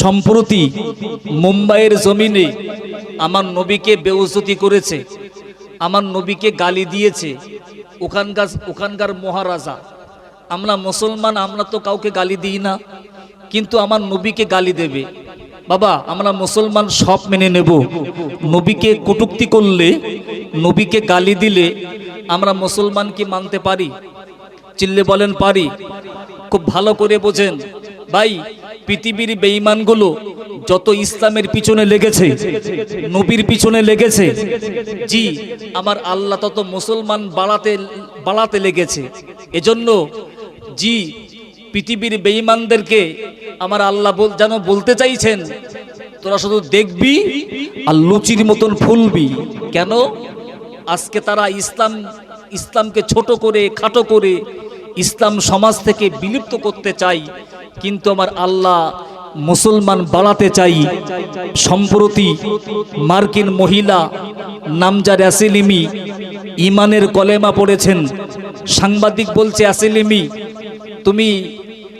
সম্প্রতি মুম্বাইয়ের জমিনে আমার নবীকে বেউজতি করেছে, আমার নবীকে গালি দিয়েছে, ওখানকার ওখানকার মহারাজা। আমরা মুসলমান, আমরা তো কাউকে গালি দিই না, কিন্তু আমার নবীকে গালি দেবে। বাবা, আমরা মুসলমান সব মেনে নেব। নবীকে কটুক্তি করলে, নবীকে গালি দিলে আমরা মুসলমান কি মানতে পারি। চিল্লে বলেন পারি। খুব ভালো করে বোঝেন। ভাই পৃথিবীর বেঈমানগুলো যত ইসলামের পিছনে লেগেছে, নবীর পিছনে লেগেছে, জি, আমার আল্লাহ তত মুসলমান বাড়াতে বাড়াতে লেগেছে। এজন্য, জি, পৃথিবীর বেঈমানদেরকে আমার আল্লাহ যেন বলতে চাইছেন, তোরা শুধু দেখবি আর লুচির মতন ফুলবি। কেন? আজকে তারা ইসলাম, ইসলামকে ছোট করে, খাটো করে ইসলাম সমাজ থেকে বিলুপ্ত করতে চাই কিন্তু আমার আল্লাহ মুসলমান বাড়াতে চাই সম্প্রতি মার্কিন মহিলা নামজার অ্যাসিলিমি ইমানের কলেমা পড়েছেন। সাংবাদিক বলছে, অ্যাসিলিমি, তুমি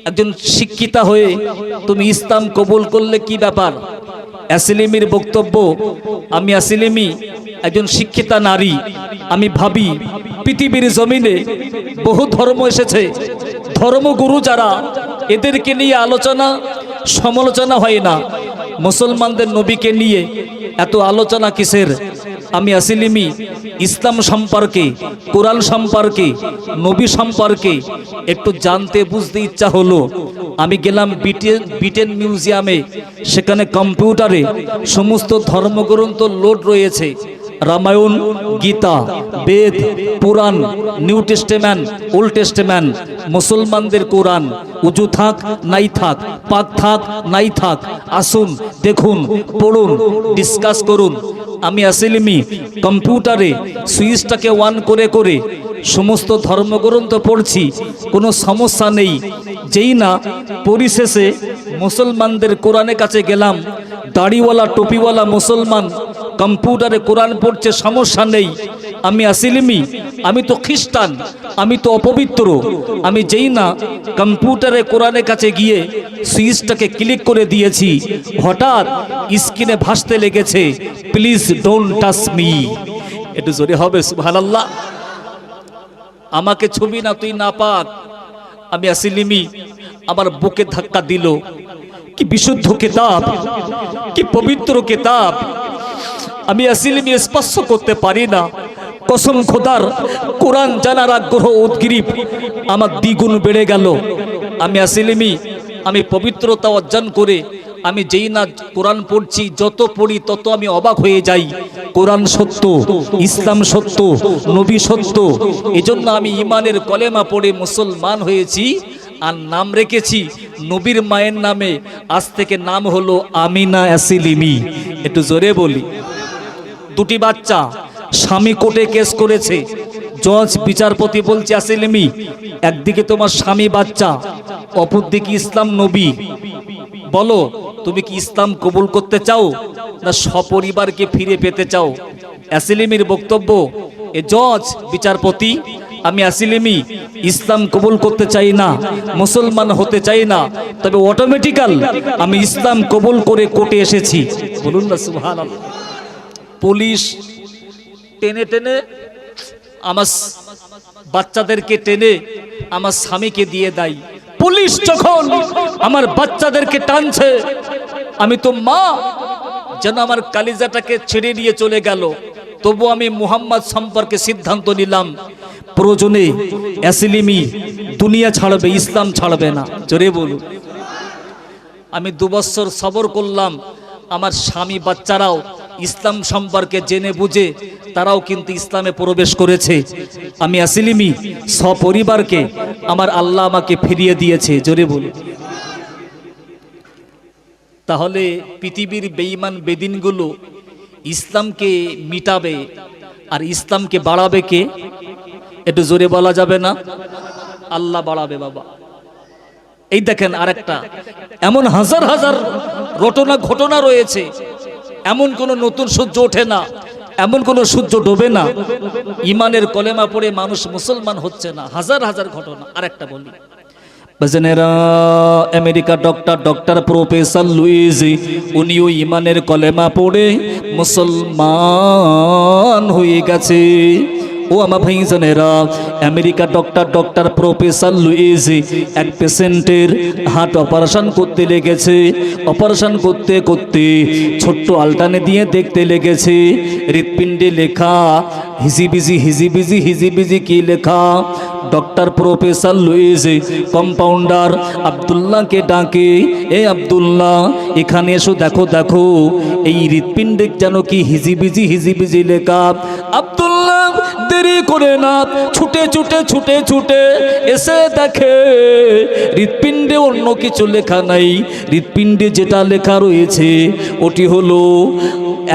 একজন শিক্ষিতা হয়ে তুমি ইসলাম কবুল করলে কি ব্যাপার? অ্যাসিলিমির বক্তব্য, আমি অ্যাসিলিমি একজন শিক্ষিতা নারী। আমি ভাবি, পৃথিবীর জমিনে বহু ধর্ম এসেছে। ধর্মগুরু যারা এদেরকে নিয়ে আলোচনা, সমালোচনা হয় না। মুসলমানদের নবীকে নিয়ে এত আলোচনা কিসের? আমি আসিলিমি, ইসলাম সম্পর্কে, কোরআন সম্পর্কে, নবী সম্পর্কে একটু জানতে, বুঝতে ইচ্ছা হলো। আমি গেলাম ব্রিটেন ব্রিটেন মিউজিয়ামে, সেখানে কম্পিউটারে সমস্ত ধর্মগ্রন্থ লোড রয়েছে। Ramayana, Gita, Veda, Purana, new testament old testament মুসলমানদের কোরআন, উজু থাক, নাই থাক, পাক থাক, নাই থাক, আসুন, দেখুন, পড়ুন ডিসকাস করুন। আমি আসিলিমি, কম্পিউটারে, সুইচটাকে ওয়ান করে করে সমস্ত ধর্মগ্রন্থ পড়ছি, কোনো সমস্যা নেই। যেই না, পরিশেষে মুসলমানদের কোরআনের কাছে গেলাম, দাড়িওয়ালা, টুপিওয়ালা মুসলমান কম্পিউটারে কোরআন পড়ছে, সমস্যা নেই। আমি আসিলিমি আমি তো খ্রিস্টান, আমি তো অপবিত্র। আমি যেই না, কম্পিউটারে কোরআনের কাছে গিয়ে সুইচটাকে ক্লিক করে দিয়েছি। হঠাৎ স্ক্রিনে ভাসতে লেগেছে, প্লিজ ডোন্ট টাচ মি একটু জোরে হবে, সুবহানাল্লাহ। আমাকে ছবি না, তুই না পাক। আমি আসিলিমি আমার বুকে ধাক্কা দিল। কি বিশুদ্ধ কিতাব, কি পবিত্র কিতাব। আমি আসিলিমি স্পর্শ করতে পারি না। কসম খোদার, কোরআন জানার আগ্রহ উদ্গ্রীব। আমার দ্বিগুণ বেড়ে গেল। আমি আসিলিমি আমি পবিত্রতা অর্জন করে, আমি যেই না কোরআন পড়ছি, যত পড়ি তত আমি অবাক হয়ে যাই। কোরআন সত্য, ইসলাম সত্য, নবী সত্য, এজন্য আমি ইমানের কলেমা পড়ে মুসলমান হয়েছি আর নাম রেখেছি নবীর মায়ের নামে। আজ থেকে নাম হলো আমিনা অ্যাসিলিমি একটু জোরে বলি। দুটি বাচ্চা। স্বামী কোর্টে কেস করেছে। জজ, বিচারপতি বলছে আসিলিমি একদিকে তোমার স্বামী বাচ্চা, অপরদিকে ইসলাম নবী। বলো, তুমি কি ইসলাম কবুল করতে চাও না সপরিবারকে ফিরে পেতে চাও? অ্যাসিলিমির বক্তব্য, এ জজ, বিচারপতি, আমি আসিলিমি ইসলাম কবুল করতে চাই না, মুসলমান হতে চাই না, তবে অটোমেটিক্যাল আমি ইসলাম কবুল করে কোর্টে এসেছি। বলুন না, সুবহানাল্লাহ। পুলিশ টেনে টেনে আমার বাচ্চাদেরকে টেনে আমার স্বামীকে দিয়ে দেয়। পুলিশ যখন আমার বাচ্চাদেরকে টানছে, আমি তো মা যেন আমার কালিজাটাকে ছেড়ে নিয়ে চলে গেল। তবু আমি মুহাম্মদ সম্পর্কে সিদ্ধান্ত নিলাম, প্রয়োজনে অ্যাসিলিমি দুনিয়া ছাড়বে, ইসলাম ছাড়বে না। জোরে বলুন। আমি দুবৎসর সবর করলাম, আমার স্বামী বাচ্চারাও ইসলাম সম্পর্কে জেনে বুঝে তারাও কিন্তু ইসলামে প্রবেশ করেছে। আমি আসিলিমি সপরিবারকে আমার আল্লাহ আমাকে ফিরিয়ে দিয়েছে, জোরে বলুন। তাহলে পৃথিবীর বেঈমান বেদিনগুলো ইসলামকে মিটাবে আর ইসলামকে বাড়াবে কে? একটু জোরে বলা যাবে না? আল্লাহ বাড়াবে বাবা। এই দেখেন আরেকটা। এমন হাজার হাজার ঘটনা ঘটনা রয়েছে এমন কোনো নতুন সূর্য ওঠে না, এমন কোনো সূর্য ডোবে না। ইমানের কলেমা পড়ে মানুষ মুসলমান হচ্ছে না, হাজার হাজার ঘটনা। আর একটা বলি America doctor doctor professor Louis, উনিও ইমানের কলেমা পড়ে মুসলমান হয়ে গেছে। ও আমার ভাইজানেরা, America doctor doctor professor Louis, এক পেশেন্টের হার্ট অপারেশন করতে লেগেছে, অপারেশন করতে করতে ছোট্ট আলটানে দিয়ে দেখতে লেগেছে, হৃৎপিণ্ডে লেখা, হিজিবিজি হিজিবিজি হিজিবিজি কি লেখা, ডক্টর প্রফেসর লুইজ, কম্পাউন্ডার আবদুল্লাহকে ডাকে, এ আবদুল্লাহ, এখানে এসো, দেখো দেখো, এই হৃৎপিণ্ডে যেন কি হিজিবিজি হিজিবিজি লেখা আবদুল্লাহ দেরি করে না, ছুটে ছুটে ছুটে ছুটে এসে দেখে হৃৎপিণ্ডে অন্য কিছু লেখা নাই। হৃৎপিণ্ডে যেটা লেখা রয়েছে, ওটি হলো,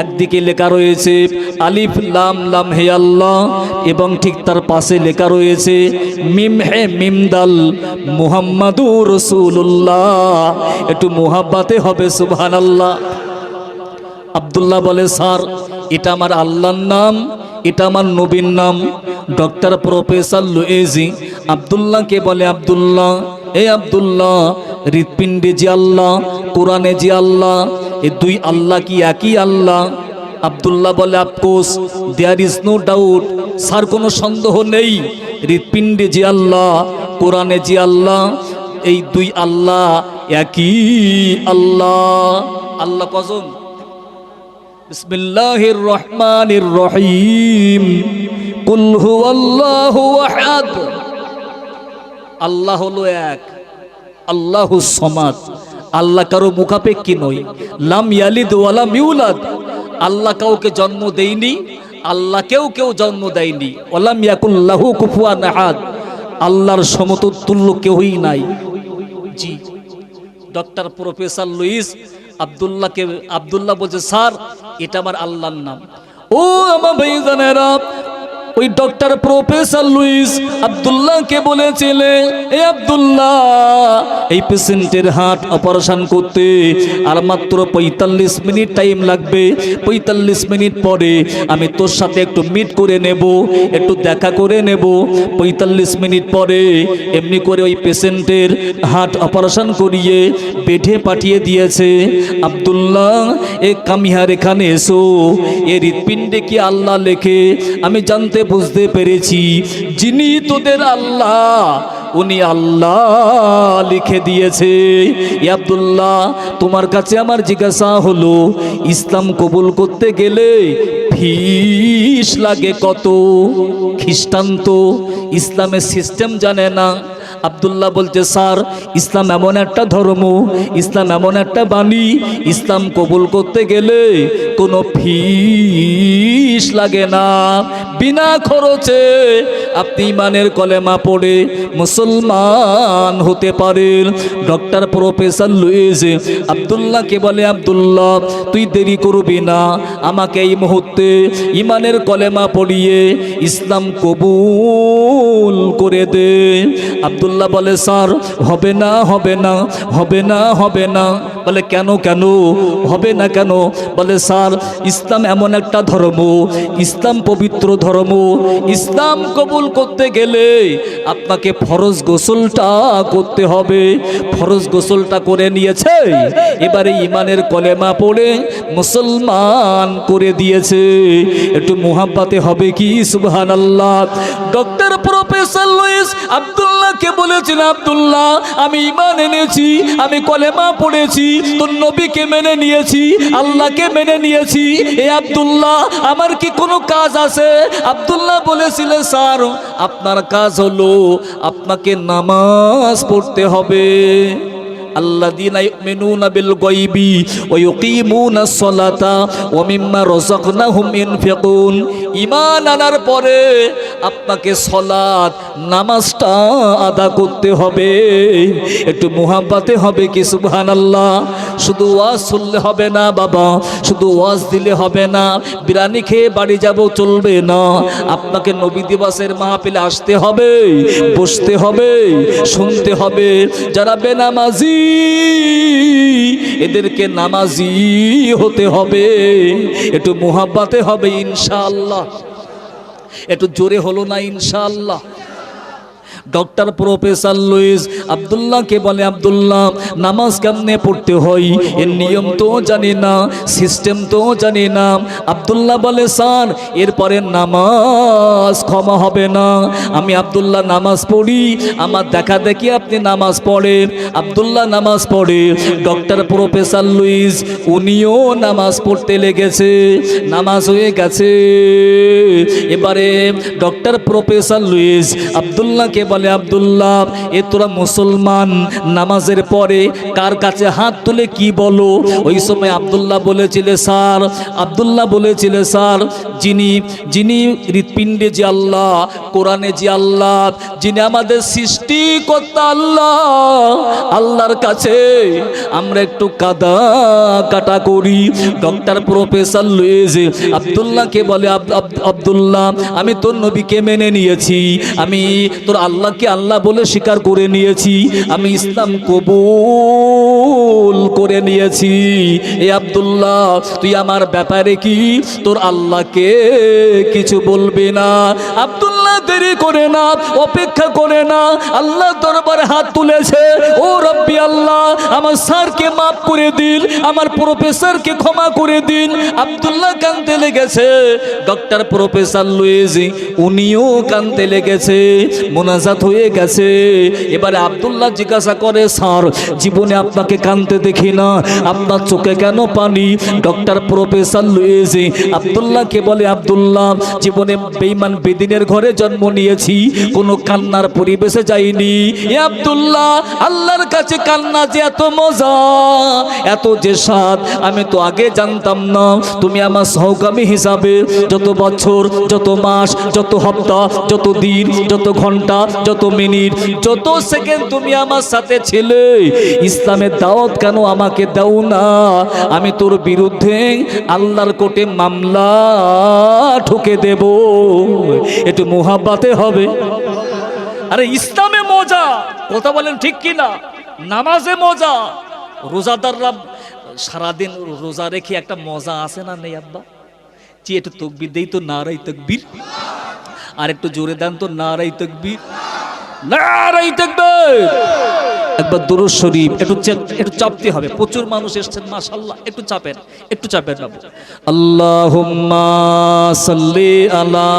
একদিকে লেখা রয়েছে, আলিফ, লাম লাম, হে আল্লাহ, এবং ঠিক তার পাশে লেখা রয়েছে, মিম হে মিমদাল মুহাম্মাদুর রসুল্লাহ একটু মুহাব্বাতে হবে সুবহান আল্লাহ আবদুল্লাহ বলে, স্যার, এটা আমার আল্লাহর নাম এটা আমার নবীর নাম। ডক্টর প্রফেসর লুয়েজি। আবদুল্লাহকে বলে আবদুল্লাহ? এ আবদুল্লাহ, হৃৎপিণ্ডে যে আল্লাহ, কোরআনে যে আল্লাহ, এ দুই আল্লাহ কি একই আল্লাহ? আবদুল্লাহ বলে of course there is no doubt sir, কোনো সন্দেহ নেই, হৃৎপিণ্ডে যে আল্লাহ, কোরআনে যে আল্লাহ, এই দুই আল্লাহ একই আল্লাহ। আল্লাহ কজন? বিসমিল্লাহির রহমানির রহিম কুল হুয়াল্লাহু আহাদ। আল্লাহ হলো এক। আল্লাহু সমাদ। আল্লাহ কারও মুখাপেক্ষী নয় লাম ইয়ালিদ ওয়ালাম ইউলাদ। আল্লাহ কাউকে জন্ম দেয়নি। আল্লাহ কেউ কেউ জন্ম দেয়নি। ওলাম ইয়াকুল্লাহু কুফুয়ান আহাদ। আল্লাহর সমতুল্য কেউই নাই। জি। ডক্টর প্রফেসর লুইস আবদুল্লাহকে আবদুল্লাহ বলছে স্যার এটা আমার আল্লাহর নাম। ও আমার ভাইজানেরা ওই ডক্টর প্রফেসর লুইস আবদুল্লাহকে বলেছিলে, এ আবদুল্লাহ, এই পেশেন্টের হার্ট অপারেশন করতে আর মাত্র পঁয়তাল্লিশ মিনিট টাইম লাগবে। পঁয়তাল্লিশ মিনিট পরে আমি তোর সাথে একটু মিট করে নেব, একটু দেখা করে নেব। পঁয়তাল্লিশ মিনিট পরে এমনি করে ওই পেশেন্টের হার্ট অপারেশন করিয়ে বেডে পাঠিয়ে দিয়েছে। আবদুল্লাহ, এ কামিহার এখানে এসো, এ হৃৎপিণ্ডে কি আল্লাহ লেখে? আমি জানতে বুঝতে পেরেছি। যিনি তোদের আল্লাহ, উনি আল্লাহ লিখে দিয়েছে। আবদুল্লাহ, তোমার কাছে আমার জিজ্ঞাসা হলো, ইসলাম কবুল করতে গেলে ফিস লাগে কত? খ্রিস্টান তো ইসলামের সিস্টেম জানে না। আবদুল্লাহ বলছে, স্যার, ইসলাম এমন একটা ধর্ম, ইসলাম এমন একটা বাণী, ইসলাম কবুল করতে গেলে কোনো ফিস লাগে না। বিনা খরচে আপনি ইমানের কলেমা পড়ে মুসলমান হতে পারেন। ডক্টর প্রফেসর লুইজ আবদুল্লাহকে বলে, আবদুল্লাহ, তুই দেরি করবি না। আমাকে এই মুহূর্তে ইমানের কলেমা পড়িয়ে ইসলাম কবুল করে দে। আবদুল্লাহ বলে, স্যার, হবে না হবে না হবে না হবে না। বলে, কেন কেন? হবে না কেন? বলে, স্যার, ইসলাম এমন একটা ধর্ম, ইসলাম পবিত্র ধর্ম। ইসলাম কবুল করতে গেলে আপনাকে ফরজ গোসলটা করতে হবে। ফরজ গোসলটা করে নিয়েছে, এবারে ইমানের কলেমা পড়ে মুসলমান করে দিয়েছে। একটু মুহাব্বাতে হবে কি? সুবহান আল্লাহ ডক্টর প্রফেসর লুইস আবদুল্লাহকে বলেছেন আবদুল্লাহ, আমি ইমান এনেছি, আমি কলেমা পড়েছি, তোর নবীকে মেনে নিয়েছি, আল্লাহকে মেনে নিয়েছি। এ আবদুল্লাহ, আমার কি কোনো কাজ আছে? আবদুল্লাহ বলেছিলেন স্যার, আপনার কাজ হলো আপনাকে নামাজ পড়তে হবে। আল্লাযীনা ইউমিনুনা বিল গায়বি ওয়া ইউকিমুনা সলাতা ওয়া মিম্মা রাযাকনাহুম ইনফিকুন। ঈমান আনার পরে আপনাকে সলাত নামাজটা আদা করতে হবে। একটু মুহাব্বাতে হবে কি সুবহানাল্লাহ? শুধু ওয়াজ শুনলে হবে না বাবা, শুধু ওয়াজ দিলে হবে না। বিরানি খেয়ে বাড়ি যাব, চলবে না। আপনাকে নবী দিবসের মাহফিলে আসতে হবে, বসতে হবে, শুনতে হবে। যারা বেনামাজি এদেরকে নামাজি হতে হবে একটু মোহাব্বাতে হবে ইনশাল্লাহ একটু জোরে হলো না ইনশাআল্লাহ। ডক্টর প্রফেসর লুইস আব্দুল্লাহকে বলে, আব্দুল্লাহ, নামাজ কেমনে পড়তে হয়? এর নিয়ম তো জানি না সিস্টেম তো জানি না। আব্দুল্লাহ বলে, স্যার, এরপরে নামাজ ক্ষমা হবে না। আমি আব্দুল্লাহ নামাজ পড়ি, আমার দেখা দেখি আপনি নামাজ পড়েন। আব্দুল্লাহ নামাজ পড়ে। ডক্টর প্রফেসর লুইস উনিও নামাজ পড়তে লেগেছে, নামাজ হয়ে গেছে। এবারে ডক্টর প্রফেসর লুইস আব্দুল্লাহকে বলে, আব্দুল্লাহ, এ তোরা মুসলমান, নামাজের পরে কার কাছে হাত তুলে কি বলো? ওই সময় আব্দুল্লাহ বলেছিলে, স্যার, আব্দুল্লাহ বলেছিলে, স্যার, যিনি যিনি হৃৎপিণ্ডে যে আল্লাহ, কোরআনে যে আল্লাহ, যিনি আমাদের সৃষ্টি করতে আল্লাহ, আল্লাহর কাছে আমরা একটু কাদা কাটা করি। ডক্টর প্রফেসর লুইজ আব্দুল্লাহকে বলে, আব- আব- আব্দুল্লাহ, আমি তোর নবীকে মেনে নিয়েছি। আমি তোর আল্লাহকে আল্লাহ বলে স্বীকার করে নিয়েছি। আমি ইসলাম কবুল করে নিয়েছি। এ আব্দুল্লাহ, তুই আমার ব্যাপারে কি? তোর আল্লাহকে কিছু বলবি না। আব্দুল্লাহ দেরি করে না, অপেক্ষা করে না। আল্লাহ হাত তুলেছে, ও রব্বি আল্লাহ, আমার স্যারকে মাফ করে দিন, আমার প্রফেসরকে ক্ষমা করে দিন। আব্দুল্লাহ কানতে লেগেছে। ডক্টর প্রফেসর লুইজি, উনিও কানতে লেগেছে। হয়ে গেছে। এবারে আবদুল্লাহ জিজ্ঞাসা করে, স্যার, জীবনে আপনাকে কানতে দেখি না। আপনার চোখে কেন পানি? ডক্টর প্রফেসর লুইজি আব্দুল্লাহকে বলে, আব্দুল্লাহ, জীবনে বেইমান বেদিনের ঘরে জন্ম নিয়েছি। কোনো কান্নার পরিবেশে যাইনি। এ আব্দুল্লাহ, আল্লাহর কাছে কান্না যে এত মজা, এত যে স্বাদ, আমি তো আগে জানতাম না। তুমি আমার সহকামী হিসাবে যত বছর, যত মাস, যত হপ্তাহ যত দিন, যত ঘণ্টা যত মিনিট, যত সেকেন্ড তুমি আমার সাথে ছিলে, ইসলামের দাওয়াত কেন আমাকে দাও না? আমি তোর বিরুদ্ধে আল্লাহর কোর্টে মামলা ঠুকে দেব। একটু মোহাব্বাতে হবে। আরে, ইসলামে মজা। কথা বলেন ঠিক কি না? নামাজে মজা। রোজাদাররা সারাদিন রোজা রেখে একটা মজা আছে না নেই, আব্বা? জি, একটু তকবির দেই তো নারাই তকবির। আর একটু জোরে দেন তো নারাই তকবির। নারাই তকবির একবার দুরুদ শরীফ, একটু একটু চাপতে হবে। প্রচুর মানুষ এসছেন মাশাল্লাহ একটু চাপেন একটু চাপেন বাবু। আল্লাহুম্মা সাল্লি আলা